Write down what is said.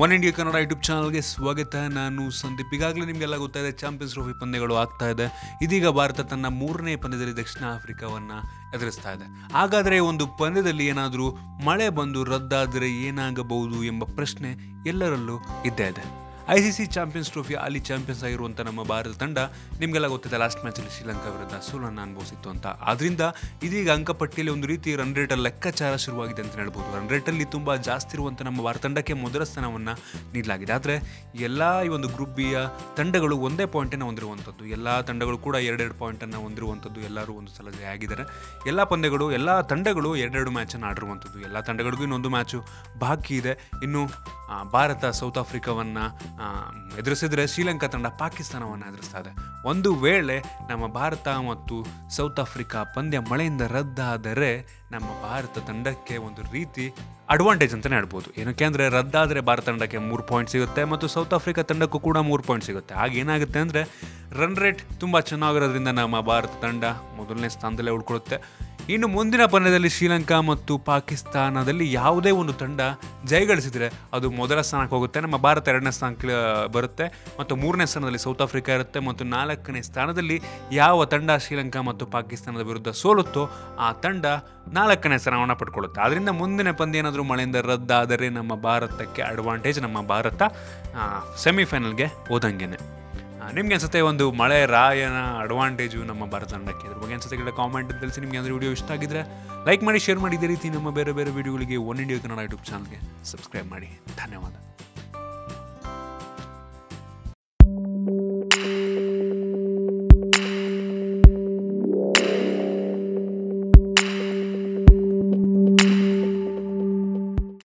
One India Kannada YouTube ಚಾನಲ್ಗೆ ಸ್ವಾಗತ. ನಾನು ಸಂದೀಪ್. ಈಗಾಗಲೇ ನಿಮಗೆಲ್ಲ ಗೊತ್ತಾಯಿದೆ ಚಾಂಪಿಯನ್ಸ್ ಟ್ರೋಫಿ ಪಂದ್ಯಗಳು ಆಗ್ತಾ ಇದೆ. ಇದೀಗ ಭಾರತ ತನ್ನ ಮೂರನೇ ಪಂದ್ಯದಲ್ಲಿ ದಕ್ಷಿಣ ಆಫ್ರಿಕಾವನ್ನು ಎದುರಿಸ್ತಾ ಇದೆ. ಹಾಗಾದರೆ ಒಂದು ಪಂದ್ಯದಲ್ಲಿ ಏನಾದರೂ ಮಳೆ ಬಂದು ರದ್ದಾದರೆ ಏನಾಗಬಹುದು ಎಂಬ ಪ್ರಶ್ನೆ ಎಲ್ಲರಲ್ಲೂ ಇದ್ದೇ ಇದೆ. I C C champions trophy, ಅಲ್ಲಿ ಚಾಂಪಿಯನ್ಸ್ ಆಗಿರುವಂಥ ನಮ್ಮ ಭಾರತ ತಂಡ, ನಿಮಗೆಲ್ಲ ಗೊತ್ತಿದೆ ಲಾಸ್ಟ್ ಮ್ಯಾಚಲ್ಲಿ ಶ್ರೀಲಂಕಾ ವಿರುದ್ಧ ಸೋಲನ್ನು ಅನುಭವಿಸಿತ್ತು ಅಂತ. ಆದ್ದರಿಂದ ಇದೀಗ ಅಂಕಪಟ್ಟಿಯಲ್ಲಿ ಒಂದು ರೀತಿ ರನ್ ರೇಟಲ್ಲಿ ಲೆಕ್ಕಾಚಾರ ಶುರುವಾಗಿದೆ ಅಂತ ಹೇಳ್ಬೋದು. ರನ್ ರೇಟಲ್ಲಿ ತುಂಬ ಜಾಸ್ತಿ ಇರುವಂಥ ನಮ್ಮ ಭಾರತ ತಂಡಕ್ಕೆ ಮೊದಲ ಸ್ಥಾನವನ್ನು ನೀಡಲಾಗಿದೆ. ಆದರೆ ಎಲ್ಲ ಈ ಒಂದು ಗ್ರೂಪ್ ಬಿಯ ತಂಡಗಳು ಒಂದೇ ಪಾಯಿಂಟನ್ನು ಹೊಂದಿರುವಂಥದ್ದು ಎಲ್ಲ ತಂಡಗಳು ಕೂಡ ಎರಡೆರಡು ಪಾಯಿಂಟನ್ನು ಹೊಂದಿರುವಂಥದ್ದು ಎಲ್ಲರೂ ಒಂದು ಸಲ ಆಗಿದ್ದಾರೆ. ಎಲ್ಲ ಪಂದ್ಯಗಳು, ಎಲ್ಲ ತಂಡಗಳು ಎರಡೆರಡು ಮ್ಯಾಚನ್ನು ಆಡಿರುವಂಥದ್ದು ಎಲ್ಲ ತಂಡಗಳಿಗೂ ಇನ್ನೊಂದು ಮ್ಯಾಚು ಬಾಕಿ ಇದೆ. ಇನ್ನು ಭಾರತ, ಸೌತ್ ಆಫ್ರಿಕಾವನ್ನು ಎದುರಿಸಿದರೆ ಶ್ರೀಲಂಕಾ ತಂಡ ಪಾಕಿಸ್ತಾನವನ್ನು ಎದುರಿಸ್ತಾ ಇದೆ. ಒಂದು ವೇಳೆ ನಮ್ಮ ಭಾರತ ಮತ್ತು ಸೌತ್ ಆಫ್ರಿಕಾ ಪಂದ್ಯ ಮಳೆಯಿಂದ ರದ್ದಾದರೆ ನಮ್ಮ ಭಾರತ ತಂಡಕ್ಕೆ ಒಂದು ರೀತಿ ಅಡ್ವಾಂಟೇಜ್ ಅಂತಲೇ ಹೇಳ್ಬೋದು. ಏನಕ್ಕೆ ಅಂದರೆ ರದ್ದಾದರೆ ಭಾರತ ತಂಡಕ್ಕೆ ಮೂರು ಪಾಯಿಂಟ್ ಸಿಗುತ್ತೆ ಮತ್ತು ಸೌತ್ ಆಫ್ರಿಕಾ ತಂಡಕ್ಕೂ ಕೂಡ ಮೂರು ಪಾಯಿಂಟ್ ಸಿಗುತ್ತೆ. ಆಗ ಏನಾಗುತ್ತೆ ಅಂದರೆ ರನ್ ರೇಟ್ ತುಂಬ ಚೆನ್ನಾಗಿರೋದ್ರಿಂದ ನಮ್ಮ ಭಾರತ ತಂಡ ಮೊದಲನೇ ಸ್ಥಾನದಲ್ಲೇ ಉಳ್ಕೊಳ್ಳುತ್ತೆ. ಇನ್ನು ಮುಂದಿನ ಪಂದ್ಯದಲ್ಲಿ ಶ್ರೀಲಂಕಾ ಮತ್ತು ಪಾಕಿಸ್ತಾನದಲ್ಲಿ ಯಾವುದೇ ಒಂದು ತಂಡ ಜಯಗಳಿಸಿದರೆ ಅದು ಮೊದಲ ಸ್ಥಾನಕ್ಕೆ ಹೋಗುತ್ತೆ. ನಮ್ಮ ಭಾರತ ಎರಡನೇ ಸ್ಥಾನಕ್ಕೆ ಬರುತ್ತೆ. ಮತ್ತು ಮೂರನೇ ಸ್ಥಾನದಲ್ಲಿ ಸೌತ್ ಆಫ್ರಿಕಾ ಇರುತ್ತೆ. ಮತ್ತು ನಾಲ್ಕನೇ ಸ್ಥಾನದಲ್ಲಿ ಯಾವ ತಂಡ ಶ್ರೀಲಂಕಾ ಮತ್ತು ಪಾಕಿಸ್ತಾನದ ವಿರುದ್ಧ ಸೋಲುತ್ತೋ ಆ ತಂಡ ನಾಲ್ಕನೇ ಸ್ಥಾನವನ್ನು ಪಡ್ಕೊಳ್ಳುತ್ತೆ. ಅದರಿಂದ ಮುಂದಿನ ಪಂದ್ಯ ಏನಾದರೂ ಮಳೆಯಿಂದ ರದ್ದಾದರೆ ನಮ್ಮ ಭಾರತಕ್ಕೆ ಅಡ್ವಾಂಟೇಜ್ ನಮ್ಮ ಭಾರತ ಸೆಮಿಫೈನಲ್ಗೆ ಹೋದಂಗೆನೆ. ನಿಮ್ಗೆ ಅನ್ಸುತ್ತೆ ಒಂದು ಮಳೆ ರಾಯನ ಅಡ್ವಾಂಟೇಜು ನಮ್ಮ ಭಾರತ ತಂಡಕ್ಕೆ ಬಗ್ಗೆ ಅನ್ಸುತ್ತೆ ಕೇಳಿ ಕಾಮೆಂಟ್ ತಿಳಿಸಿ. ನಿಮಗೆ ಅಂದ್ರೆ ವಿಡಿಯೋ ಇಷ್ಟ ಆಗಿದ್ರೆ ಲೈಕ್ ಮಾಡಿ ಶೇರ್ ಮಾಡಿ. ಇದೇ ರೀತಿ ನಮ್ಮ ಬೇರೆ ಬೇರೆ ವಿಡಿಯೋಗಳಿಗೆ ಒನ್ ಇಂಡಿಯಾ ಕನ್ನಡ ಯೂಟ್ಯೂಬ್ ಚಾನಲ್ಗೆ ಸಬ್ಸ್ಕ್ರೈಬ್ ಮಾಡಿ. ಧನ್ಯವಾದ.